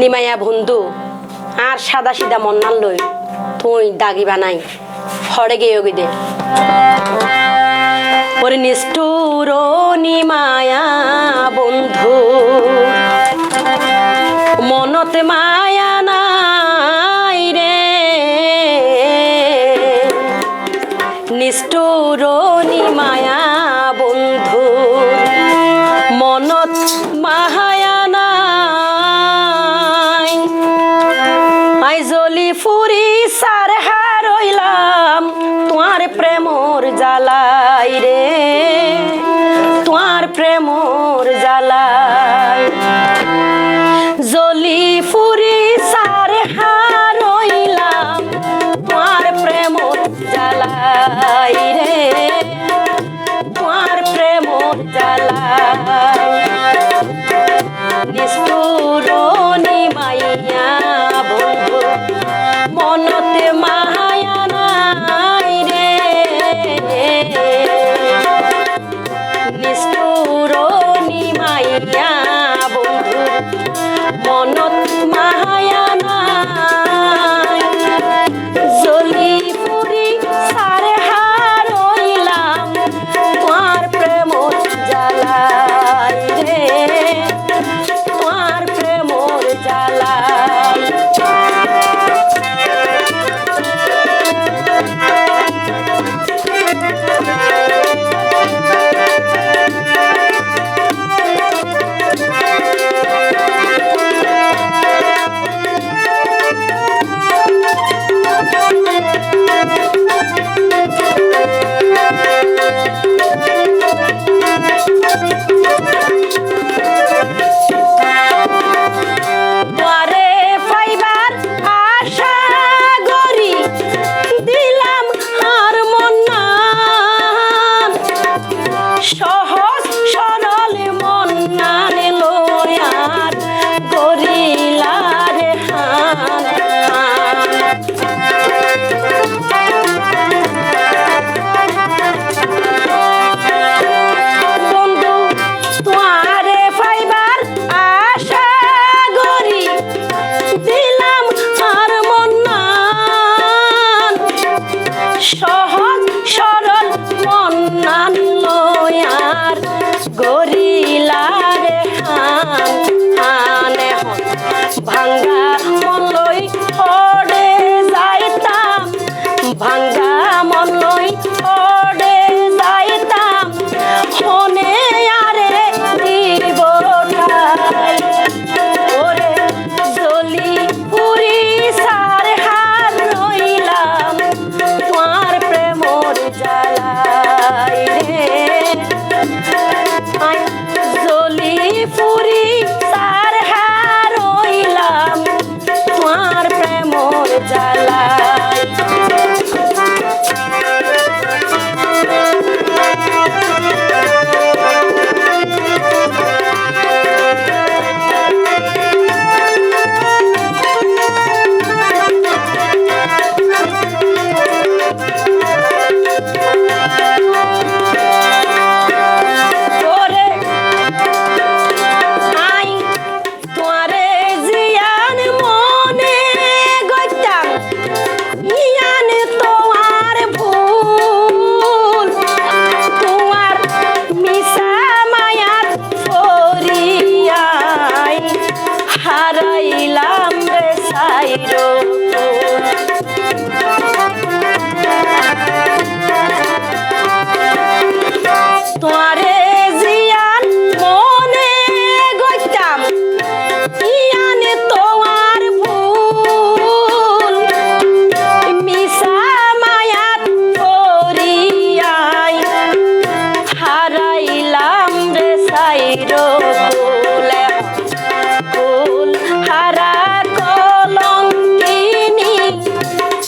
নিমায়া বন্ধু, আর সাদা সিদা মন্নান লই তুই দাগি বানাই, হরে গেয়ে গিদে ওরে নিষ্ঠুর নিমায়া বন্ধু, মনত মায়া নাই রে। নিষ্ঠুর নিমায়া Da la.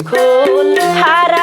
খোল হারা